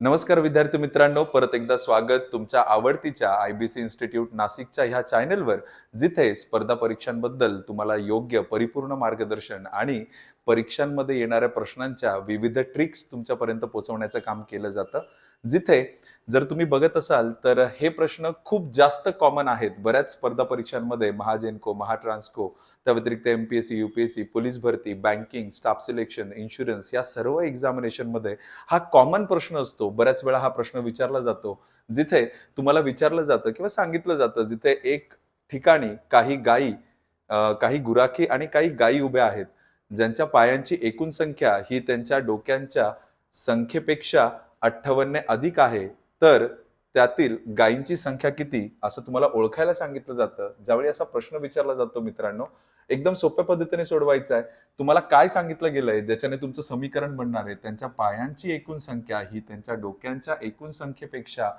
नमस्कार विद्यार्थी मित्रांनो परत एकदा स्वागत तुमच्या आवडतीच्या आय बी सी इन्स्टिट्यूट नाशिकच्या ह्या चॅनलवर जिथे स्पर्धा परीक्षांबद्दल तुम्हाला योग्य परिपूर्ण मार्गदर्शन आणि परीक्षांमध्ये येणाऱ्या प्रश्नांच्या विविध ट्रिक्स तुमच्यापर्यंत पोहोचवण्याचं काम केलं जातं. जिथे जर तुम्ही बघत असाल तर हे प्रश्न खूप जास्त कॉमन आहेत. बऱ्याच स्पर्धा परीक्षांमध्ये महाजेनको महाट्रान्सको त्या व्यतिरिक्त M P S C U P S C police भरती बँकिंग स्टाफ सिलेक्शन इन्शुरन्स या सर्व एक्झामिनेशनमध्ये हा कॉमन प्रश्न असतो. बऱ्याच वेळा हा प्रश्न विचारला जातो. जिथे तुम्हाला विचारलं जातं किंवा सांगितलं जातं जिथे एक ठिकाणी काही गायी काही गुराखी आणि काही गायी उभ्या आहेत ज्यांच्या पायांची एकूण संख्या ही त्यांच्या डोक्यांच्या संख्येपेक्षा अठ्ठावन्न अधिक आहे तर त्यातील गायींची संख्या किती असं तुम्हाला ओळखायला सांगितलं जातं. ज्यावेळी असा प्रश्न विचारला जातो मित्रांनो एकदम सोप्या पद्धतीने सोडवायचा आहे. तुम्हाला काय सांगितलं गेलंय ज्याच्याने तुमचं समीकरण बनणार आहे? त्यांच्या पायांची एकूण संख्या ही त्यांच्या डोक्यांच्या एकूण संख्येपेक्षा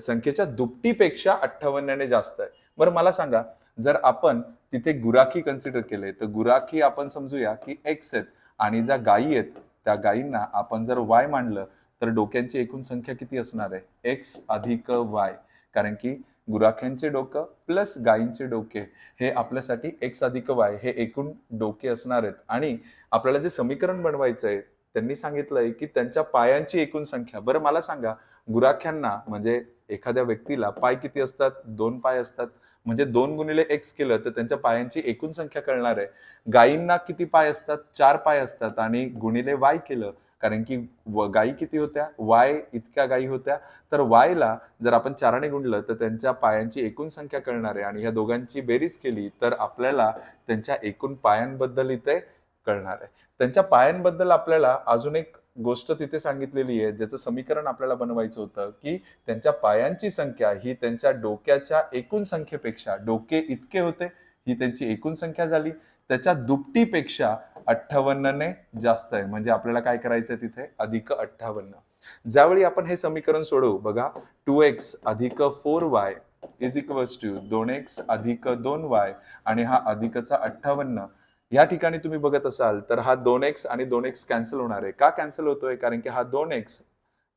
संख्येच्या दुपटीपेक्षा अठ्ठावन्नने जास्त आहे. बरं मला सांगा जर आपण तिथे गुराखी कन्सिडर केले तर गुराखी आपण समजूया की एक्स आहेत आणि ज्या गायी आहेत त्या गायींना आपण जर वाय मांडलं तर डोक्यांची एकूण संख्या किती असणार आहे? एक्स अधिक वाय कारण की गुराख्यांचे डोकं प्लस गायींचे डोके हे आपल्यासाठी एक्स अधिक वाय हे एकूण डोके असणार आहेत. आणि आपल्याला जे समीकरण बनवायचं आहे त्यांनी सांगितलंय की त्यांच्या पायांची एकूण संख्या. बरं मला सांगा गुराख्यांना म्हणजे एखाद्या व्यक्तीला पाय किती असतात? दोन पाय असतात. म्हणजे दोन गुणिले एक्स केलं तर त्यांच्या पायांची एकूण संख्या कळणार आहे. गायींना किती पाय असतात? चार पाय असतात आणि गुणिले वाय केलं. कारण की व- गायी किती होत्या? वाय इतक्या गायी होत्या. तर वायला जर आपण चाराने गुणलं तर त्यांच्या पायांची एकूण संख्या कळणार आहे. आणि ह्या दोघांची बेरीज केली तर आपल्याला त्यांच्या एकूण पायांबद्दल इथे कळणार आहे. त्यांच्या पायांबद्दल आपल्याला अजून एक गोष्ट तिथे सांगितलेली आहे ज्याचं समीकरण आपल्याला बनवायचं होतं की त्यांच्या पायांची संख्या ही त्यांच्या डोक्याच्या एकूण संख्येपेक्षा डोके इतके होते ही त्यांची एकूण संख्या झाली. त्याच्या दुपटीपेक्षा अठ्ठावन्नने जास्त आहे. म्हणजे आपल्याला काय करायचं तिथे? अधिक अठ्ठावन्न. ज्यावेळी आपण हे समीकरण सोडवू बघा टू एक्स अधिक four Y is equals to दोन एक्स अधिक दोन वाय आणि हा अधिकचा अठ्ठावन्न या ठिकाणी तुम्ही बघत असाल तर हा दोन एक्स आणि दोन एक्स कॅन्सल होणार आहे. का कॅन्सल होतोय? कारण की हा दोन एक्स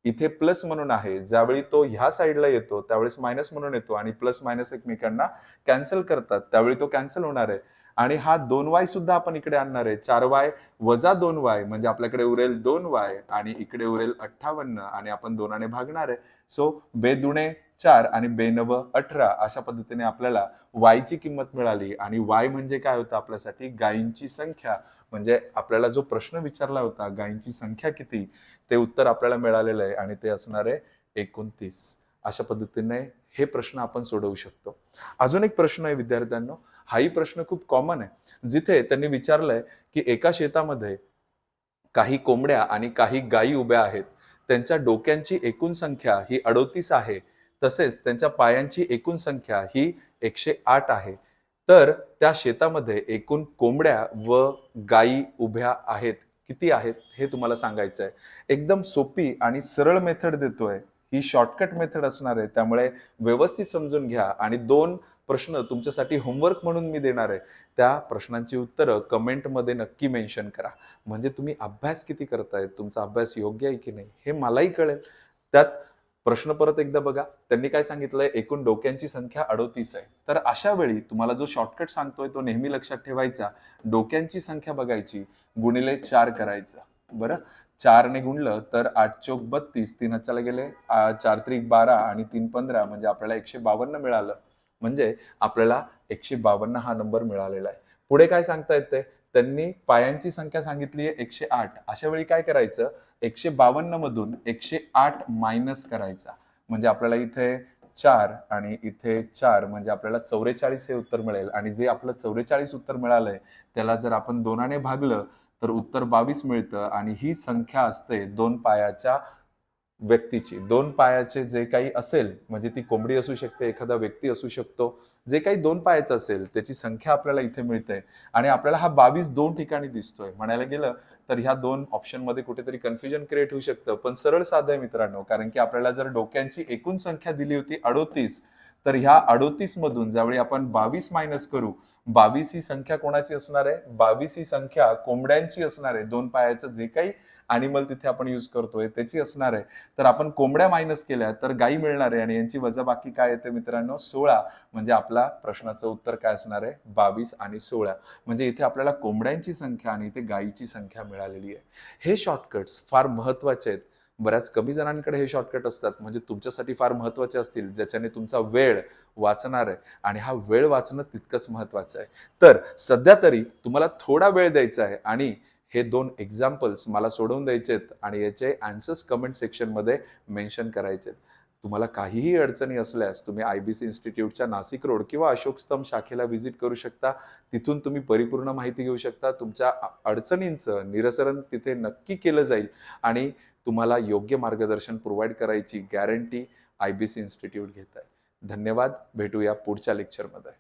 इथे प्लस म्हणून आहे. ज्यावेळी तो ह्या साईडला येतो त्यावेळेस मायनस म्हणून येतो आणि प्लस मायनस एकमेकांना कॅन्सल करतात. त्यावेळी तो कॅन्सल होणार आहे. आणि हा दोन वाय सुद्धा आपण इकडे आणणार आहे. चार वाय वजा दोन वाय म्हणजे आपल्याकडे उरेल दोन वाय आणि इकडे उरेल अठ्ठावन्न आणि आपण दोनाने भागणार आहे. सो बेदुणे चार आणि बेनव अठरा अशा पद्धतीने आपल्याला वायची किंमत मिळाली. आणि वाय म्हणजे काय होतं आपल्यासाठी? गायींची संख्या. म्हणजे आपल्याला जो प्रश्न विचारला होता गायींची संख्या किती? ते उत्तर आपल्याला मिळालेलं आहे आणि ते असणार आहे एकोणतीस. अशा पद्धतीने हे प्रश्न आपण सोडवू शकतो. अजून एक प्रश्न आहे विद्यार्थ्यांनो. हाही प्रश्न खूप कॉमन आहे. जिथे त्यांनी विचारलंय की एका शेतामध्ये काही कोंबड्या आणि काही गायी उभ्या आहेत. त्यांच्या डोक्यांची एकूण संख्या ही अडोतीस आहे. तसेच त्यांच्या पायांची एकूण संख्या ही एकशे आठ आहे. तर त्या शेतामध्ये एकूण कोंबड्या व गायी उभ्या आहेत. किती आहेत हे तुम्हाला सांगायचं आहे एकदम सोपी आणि सरळ मेथड देतोय. ही शॉर्टकट मेथड असणार आहे. त्यामुळे व्यवस्थित समजून घ्या आणि दोन प्रश्न तुमच्यासाठी होमवर्क म्हणून मी देणार आहे. त्या प्रश्नांची उत्तरं कमेंटमध्ये नक्की मेन्शन करा. म्हणजे तुम्ही अभ्यास किती करताय? तुमचा अभ्यास योग्य आहे की नाही? हे मलाही कळेल. त्यात प्रश्न परत एकदा बघा. त्यांनी काय सांगितलंय? एकूण डोक्यांची संख्या अडोतीस आहे. तर अशा वेळी तुम्हाला जो शॉर्टकट सांगतोय तो नेहमी लक्षात ठेवायचा. डोक्यांची संख्या बघायची. गुणिले चार करायचं. बरं? चारने गुणलं तर आठ चौक बत्तीस. तीन हच्चाला गेले. चार त्रिक बारा आणि तीन पंधरा म्हणजे आपल्याला एकशे बावन्न मिळालं. म्हणजे आपल्याला एकशे बावन्न हा नंबर मिळालेला आहे. पुढे काय सांगता येते त्यांनी पायांची संख्या सांगितली आहे एकशे आठ. अशा वेळी काय करायचं? एकशे बावन्न मधून एकशे आठ मायनस करायचा. म्हणजे आपल्याला इथे चार आणि इथे चार म्हणजे आपल्याला चौवेचाळीस हे उत्तर मिळेल. आणि जे आपलं चौवेचाळीस उत्तर मिळालंय त्याला जर आपण दोनाने भागलं तर उत्तर बावीस मिळतं आणि ही संख्या असते दोन पायाच्या व्यक्तीची. दोन पायाचे जे काही असेल म्हणजे ती कोंबडी असू शकते एखादा व्यक्ती असू शकतो जे काही दोन पायाचं असेल त्याची संख्या आपल्याला इथे मिळते. आणि आपल्याला हा बावीस दोन ठिकाणी दिसतोय. म्हणायला गेलं तर ह्या दोन ऑप्शनमध्ये कुठेतरी कन्फ्युजन क्रिएट होऊ शकतं. पण सरळ साधं आहे मित्रांनो कारण की आपल्याला जर डोक्यांची एकूण संख्या दिली होती अडोतीस तर ह्या अडोतीस मधून ज्यावेळी आपण बावीस मायनस करू बावीस ही संख्या कोणाची असणार आहे? बावीस ही संख्या कोंबड्यांची असणार आहे. दोन पायाचं जे काही अॅनिमल तिथे आपण यूज करतोय त्याची असणार आहे. तर आपण कोंबड्या मायनस केल्या तर गायी मिळणार आहे. आणि यांची वजाबाकी काय येते मित्रांनो? सोळा. म्हणजे आपला प्रश्नाचं उत्तर काय असणार आहे? बावीस आणि सोळा. म्हणजे इथे आपल्याला कोंबड्यांची संख्या आणि इथे गायीची संख्या मिळालेली आहे. हे शॉर्टकट्स फार महत्त्वाचे आहेत. बऱ्याच कमी जणांकडे हे शॉर्टकट असतात. म्हणजे तुमच्यासाठी फार महत्त्वाचे असतील ज्याच्याने तुमचा वेळ वाचणार आहे. आणि हा वेळ वाचणं तितकंच महत्वाचं आहे. तर सध्या तरी तुम्हाला थोडा वेळ द्यायचा आहे आणि हे दोन एक्झाम्पल्स मला सोडवून द्यायचे आहेत आणि याचे आन्सर्स कमेंट सेक्शनमध्ये मेन्शन करायचे आहेत तुम्हाला काहीही अडचणी असल्यास तुम्ही आय बी सी इन्स्टिट्यूटच्या नाशिक रोड किंवा अशोक स्तंभ शाखेला व्हिजिट करू शकता. तिथून तुम्ही परिपूर्ण माहिती घेऊ शकता. तुमच्या अडचणींचं निरसरण तिथे नक्की केलं जाईल आणि तुम्हाला योग्य मार्गदर्शन प्रोव्हाइड करायची guarantee I B C institute घेत आहे. धन्यवाद. भेटूया पुढच्या लेक्चरमध्ये